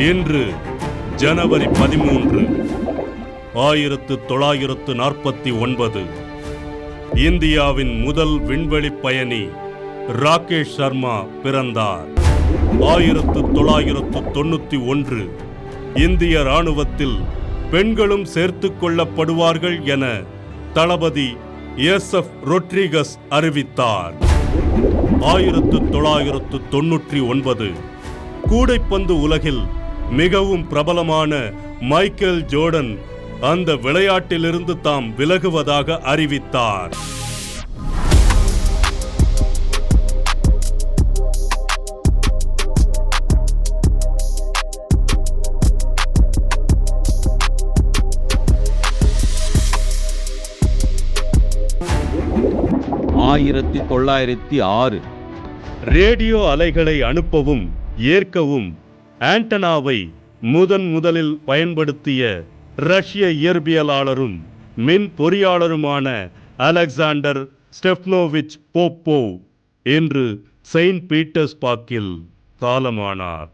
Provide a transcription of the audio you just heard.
இன்று ஜனவரி பதிமூன்று ஆயிரத்து தொள்ளாயிரத்து நாற்பத்தி ஒன்பது இந்தியாவின் முதல் விண்வெளி பயணி ராகேஷ் சர்மா பிறந்தார். ஆயிரத்து தொள்ளாயிரத்து தொண்ணூற்றி ஒன்று இந்திய ராணுவத்தில் பெண்களும் சேர்த்து கொள்ளப்படுவார்கள் என தளபதி எஸ் எஃப் ரொட்ரிகஸ் அறிவித்தார். ஆயிரத்து தொள்ளாயிரத்து தொன்னூற்றி ஒன்பது கூடைப்பந்து உலகில் மிகவும் பிரபலமான மைக்கேல் ஜோர்டன் அந்த விளையாட்டிலிருந்து தாம் விலகுவதாக அறிவித்தார். ஆயிரத்தி தொள்ளாயிரத்தி ஆறு. ரேடியோ அலைகளை அனுப்பவும் ஏற்கவும் ஆண்டனாவை முதன் முதலில் பயன்படுத்திய ரஷ்ய இயற்பியலாளரும் மின் பொறியாளருமான அலெக்சாண்டர் ஸ்டெப்னோவிச் போப்போ இன்று செயின்ட் பீட்டர்ஸ்பாக்கில் காலமானார்.